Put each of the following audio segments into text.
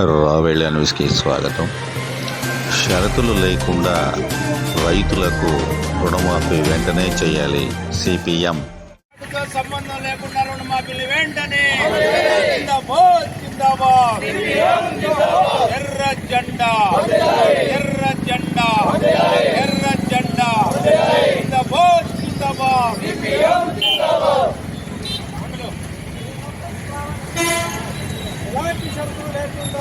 రావేళ్ళ న్యూస్కి స్వాగతం. షరతులు లేకుండా రైతులకు రుణమాఫీ వెంటనే చేయాలి సిపిఎం. సంబంధం లేకుండా రుణమాఫీలు వెంటనే ఎర్ర జెండా ఎర్ర జెండా ఎర్ర జెండా. జిందాబాద్ జిందాబాద్ ఎలాంటి షరతులు లేకుండా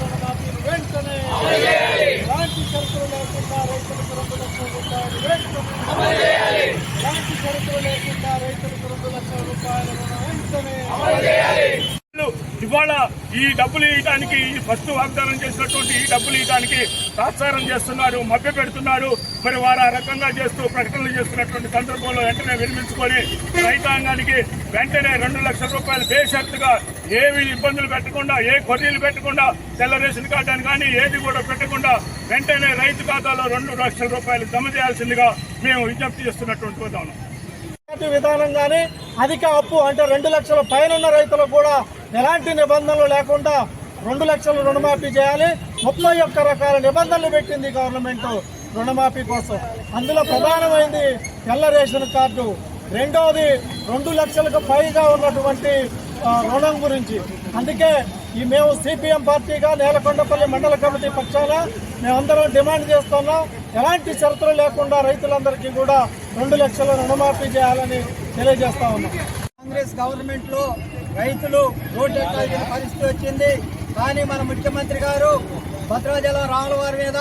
రుణమాఫీలు వెంటనే ఎలాంటి షరతులు లేకుండా రైతులకు రెండు లక్షల రూపాయలు వెంటనే ఎలాంటి షరతులు లేకుండా రైతులకు రెండు లక్షల రూపాయల రుణం వెంటనే ఇవాళ ఈ డబ్బులు ఇవ్వడానికి ఈ ఫస్ట్ వాగ్దానం చేసినటువంటి ఈ డబ్బులు ఇవ్వడానికి తాత్సారం చేస్తున్నారు మభ్య పెడుతున్నారు. మరి వారు ఆ రకంగా చేస్తూ ప్రకటనలు చేస్తున్నటువంటి సందర్భంలో వెంటనే విరమించుకొని రైతాంగానికి వెంటనే రెండు లక్షల రూపాయలు బేషరతుగా ఏవి ఇబ్బందులు పెట్టకుండా ఏ కొర్రీలు పెట్టకుండా తెల్ల రేషన్ కార్డు అని కానీ ఏది కూడా పెట్టకుండా వెంటనే రైతు ఖాతాలో రెండు లక్షల రూపాయలు జమ చేయాల్సిందిగా మేము విజ్ఞప్తి చేస్తున్నటువంటి ఉన్నాం విధానంగానే విధానం కానీ అధిక అప్పు అంటే రెండు లక్షల పైన ఉన్న రైతులకు కూడా ఎలాంటి నిబంధనలు లేకుండా రెండు లక్షలు రుణమాఫీ చేయాలి. ముప్పై ఒక్క రకాల నిబంధనలు పెట్టింది గవర్నమెంట్ రుణమాఫీ కోసం. అందులో ప్రధానమైంది తెల్ల రేషన్ కార్డు. రెండవది రెండు లక్షలకు పైగా ఉన్నటువంటి రుణం గురించి. అందుకే ఈ మేము సిపిఎం పార్టీగా నేలకొండపల్లి మండల కమిటీ పక్షాన మేమందరం డిమాండ్ చేస్తున్నాం. ఎలాంటి షరతులు లేకుండా రైతులందరికీ కూడా రెండు లక్షల రుణమాఫీ చేయాలని తెలియజేస్తా ఉన్నాం. కాంగ్రెస్ గవర్నమెంట్లో రైతులు రోడ్డెక్కాల్సిన పరిస్థితి వచ్చింది. కానీ మన ముఖ్యమంత్రి గారు భద్రాచలం రాముల వారి మీద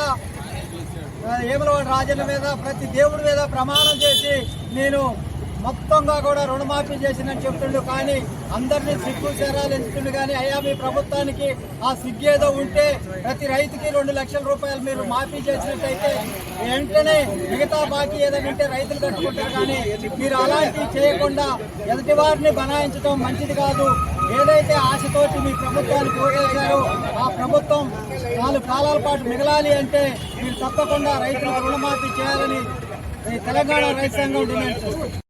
ఆ, ఏమలవాడి రాజన్న మీద ప్రతి దేవుడి మీద ప్రమాణం చేసి నేను మొత్తంగా కూడా రుణమాఫీ చేసినని చెప్తుండు. కానీ అందరినీ సిగ్గు శరాలు ఎంచుతుండు కానీ అయ్యా మీ ప్రభుత్వానికి ఆ సిగ్గేదో ఏదో ఉంటే ప్రతి రైతుకి రెండు లక్షల రూపాయలు మీరు మాఫీ చేసినట్టయితే వెంటనే మిగతా బాకీ ఏదైనా ఉంటే రైతులు కట్టుకుంటారు. కానీ మీరు అలాంటివి చేయకుండా ఎదుటి వారిని బనాయించడం మంచిది కాదు. ఏదైతే ఆశతోటి మీ ప్రభుత్వానికి ఓటేశారో ఆ ప్రభుత్వం నాలుగు కాలాల పాటు మిగలాలి అంటే మీరు తప్పకుండా రైతులకు రుణమాఫీ చేయాలని తెలంగాణ రైతు సంఘం డిమాండ్ చేస్తుంది.